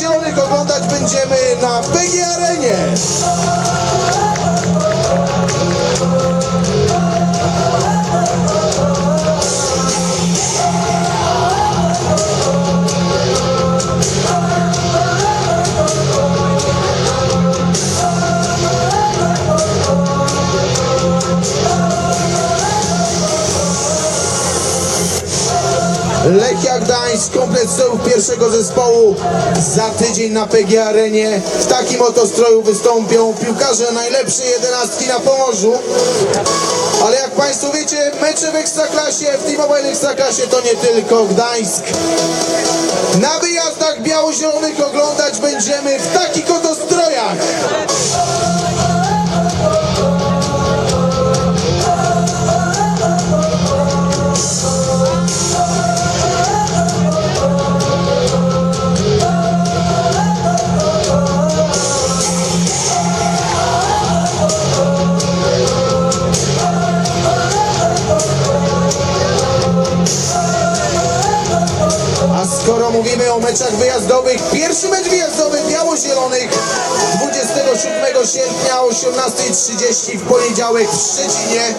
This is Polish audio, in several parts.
Biało-Zielonych oglądać będziemy Lechia Gdańsk, komplet strojów pierwszego zespołu za tydzień na PG Arenie. W takim oto stroju wystąpią piłkarze najlepszej jedenastki na Pomorzu. Ale jak Państwo wiecie, mecze w Ekstraklasie, w T-Mobile Ekstraklasie to nie tylko Gdańsk. Na wyjazdach biało-zielonych oglądać będziemy w takich oto strojach. Mówimy o meczach wyjazdowych, pierwszy mecz wyjazdowy Biało-Zielonych 27 sierpnia o 18.30 w poniedziałek w Szczecinie.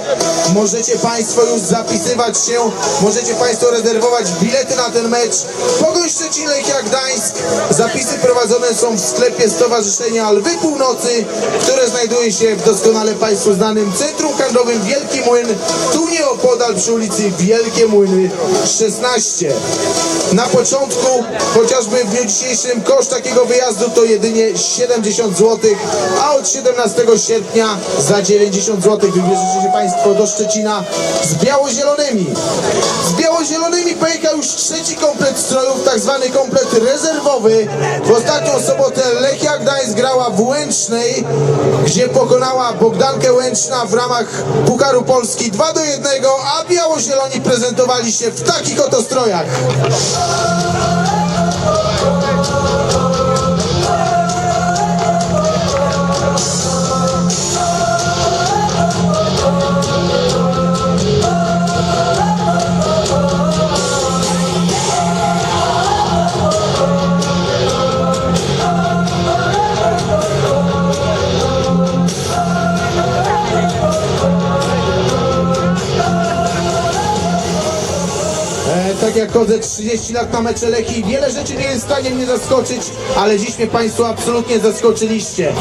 Możecie Państwo już zapisywać się, możecie Państwo rezerwować bilety na ten mecz. Pogoń Szczecin, Lechia Gdańsk. Zapisy prowadzone są w sklepie Stowarzyszenia Lwy Północy, które znajduje się w doskonale Państwu znanym Centrum Handlowym Wielki Młyn, tu nieopodal przy ulicy Wielkie Młyny 16. Na początku, chociażby w dniu dzisiejszym, koszt takiego wyjazdu to jedynie 70 zł, a od 17 sierpnia za 90 zł wybierzecie się Państwo do Szczecina z biało-zielonymi. Z biało-zielonymi pojechał już trzeci komplet strojów, tak zwany komplet rezerwowy. W ostatnią sobotę Lechia Gdańsk grała w Łęcznej, gdzie pokonała Bogdankę Łęczna w ramach Pucharu Polski 2 do 1, a biało-zieloni prezentowali się w takich oto strojach. Jak chodzę 30 lat na mecze Lechii, wiele rzeczy nie jest w stanie mnie zaskoczyć, ale dziś mnie Państwo absolutnie zaskoczyliście.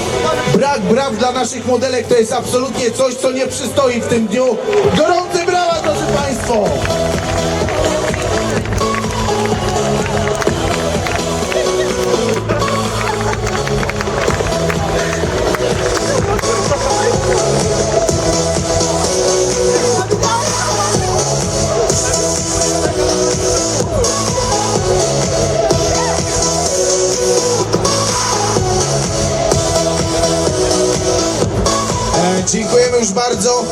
Brak braw dla naszych modelek to jest absolutnie coś, co nie przystoi w tym dniu. Gorące brawa, drodzy Państwo! Dziękujemy już bardzo.